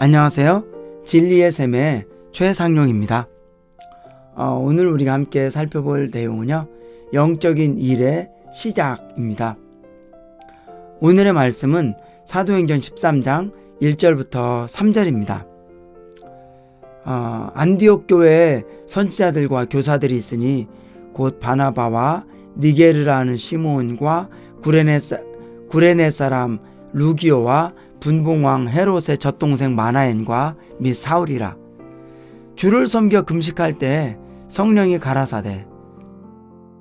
안녕하세요. 진리의 샘의 최상용입니다. 어, 오늘 우리가 함께 살펴볼 내용은요. 영적인 일의 시작입니다. 오늘의 말씀은 사도행전 13장 1절부터 3절입니다. 어, 안디옥 교회에 선지자들과 교사들이 있으니 곧 바나바와 니게르라는 시몬과 구레네, 사, 구레네 사람 루기오와 분봉왕 헤롯의 젖동생 마나엔과 및 사울이라 주를 섬겨 금식할 때 성령이 가라사대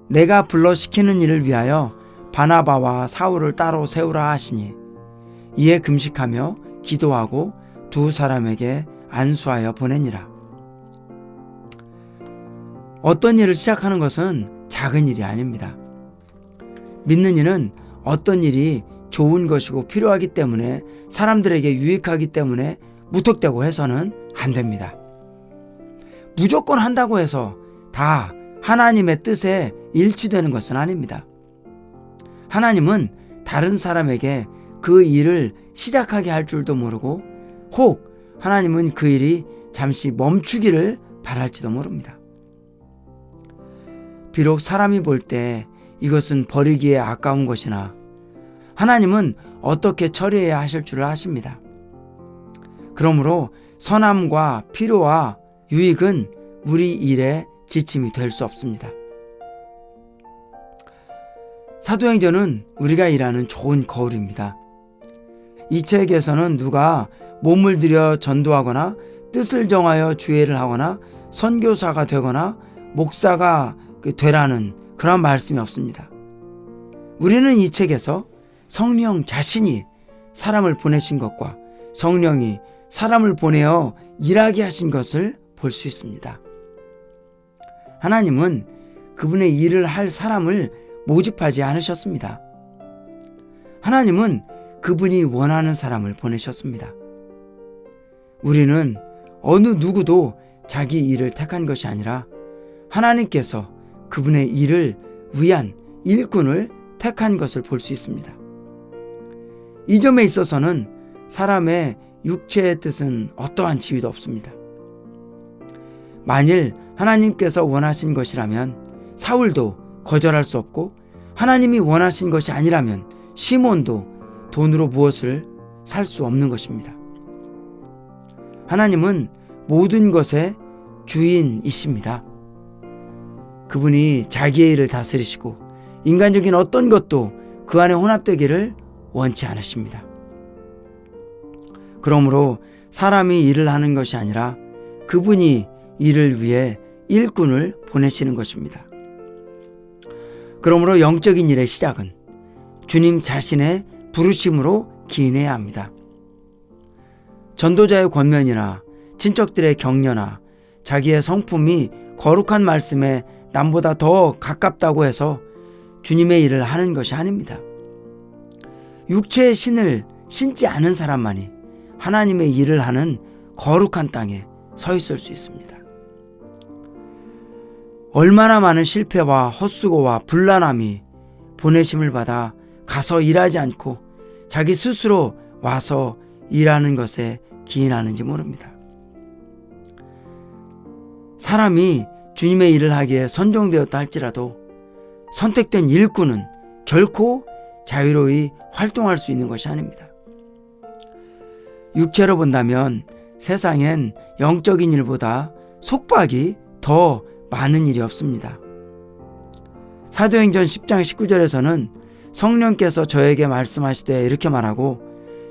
내가 불러 시키는 일을 위하여 바나바와 사울을 따로 세우라 하시니 이에 금식하며 기도하고 두 사람에게 안수하여 보내니라 어떤 일을 시작하는 것은 작은 일이 아닙니다. 믿는 이는 어떤 일이 좋은 것이고 필요하기 때문에 사람들에게 유익하기 때문에 무턱대고 해서는 안 됩니다. 무조건 한다고 해서 다 하나님의 뜻에 일치되는 것은 아닙니다. 하나님은 다른 사람에게 그 일을 시작하게 할 줄도 모르고 혹 하나님은 그 일이 잠시 멈추기를 바랄지도 모릅니다. 비록 사람이 볼 때 이것은 버리기에 아까운 것이나 하나님은 어떻게 처리해야 하실 줄을 아십니다. 그러므로 선함과 필요와 유익은 우리 일의 지침이 될 수 없습니다. 사도행전은 우리가 일하는 좋은 거울입니다. 이 책에서는 누가 몸을 들여 전도하거나 뜻을 정하여 주회를 하거나 선교사가 되거나 목사가 되라는 그런 말씀이 없습니다. 우리는 이 책에서 성령 자신이 사람을 보내신 것과 성령이 사람을 보내어 일하게 하신 것을 볼 수 있습니다. 하나님은 그분의 일을 할 사람을 모집하지 않으셨습니다. 하나님은 그분이 원하는 사람을 보내셨습니다. 우리는 어느 누구도 자기 일을 택한 것이 아니라 하나님께서 그분의 일을 위한 일꾼을 택한 것을 볼 수 있습니다. 이 점에 있어서는 사람의 육체의 뜻은 어떠한 지위도 없습니다. 만일 하나님께서 원하신 것이라면 사울도 거절할 수 없고 하나님이 원하신 것이 아니라면 시몬도 돈으로 무엇을 살 수 없는 것입니다. 하나님은 모든 것의 주인이십니다. 그분이 자기의 일을 다스리시고 인간적인 어떤 것도 그 안에 혼합되기를 원치 않으십니다. 그러므로 사람이 일을 하는 것이 아니라 그분이 일을 위해 일꾼을 보내시는 것입니다. 그러므로 영적인 일의 시작은 주님 자신의 부르심으로 기인해야 합니다. 전도자의 권면이나 친척들의 격려나 자기의 성품이 거룩한 말씀에 남보다 더 가깝다고 해서 주님의 일을 하는 것이 아닙니다. 육체의 신을 신지 않은 사람만이 하나님의 일을 하는 거룩한 땅에 서 있을 수 있습니다. 얼마나 많은 실패와 헛수고와 불란함이 보내심을 받아 가서 일하지 않고 자기 스스로 와서 일하는 것에 기인하는지 모릅니다. 사람이 주님의 일을 하기에 선정되었다 할지라도 선택된 일꾼은 결코 자유로이 활동할 수 있는 것이 아닙니다. 육체로 본다면 세상엔 영적인 일보다 속박이 더 많은 일이 없습니다. 사도행전 10장 19절에서는 성령께서 저에게 말씀하시되 이렇게 말하고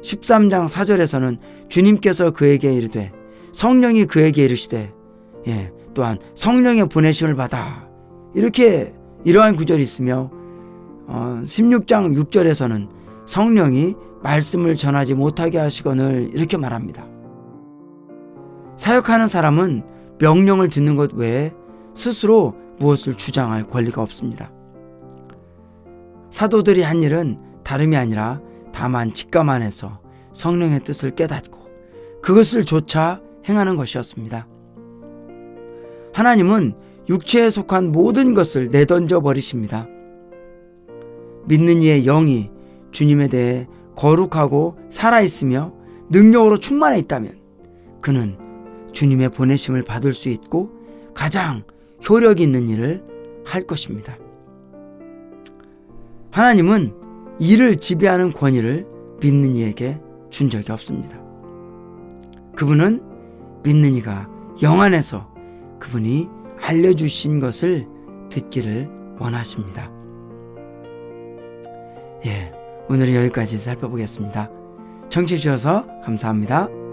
13장 4절에서는 주님께서 그에게 이르되 성령이 그에게 이르시되 예, 또한 성령의 보내심을 받아 이렇게 이러한 구절이 있으며 어, 16장 6절에서는 성령이 말씀을 전하지 못하게 하시거늘 이렇게 말합니다. 사역하는 사람은 명령을 듣는 것 외에 스스로 무엇을 주장할 권리가 없습니다. 사도들이 한 일은 다름이 아니라 다만 직감 안에서 성령의 뜻을 깨닫고 그것을 조차 행하는 것이었습니다. 하나님은 육체에 속한 모든 것을 내던져 버리십니다. 믿는 이의 영이 주님에 대해 거룩하고 살아있으며 능력으로 충만해 있다면 그는 주님의 보내심을 받을 수 있고 가장 효력 있는 일을 할 것입니다. 하나님은 일을 지배하는 권위를 믿는 이에게 준 적이 없습니다. 그분은 믿는 이가 영 안에서 그분이 알려주신 것을 듣기를 원하십니다. 예, 오늘은 여기까지 살펴보겠습니다. 청취해 주셔서 감사합니다.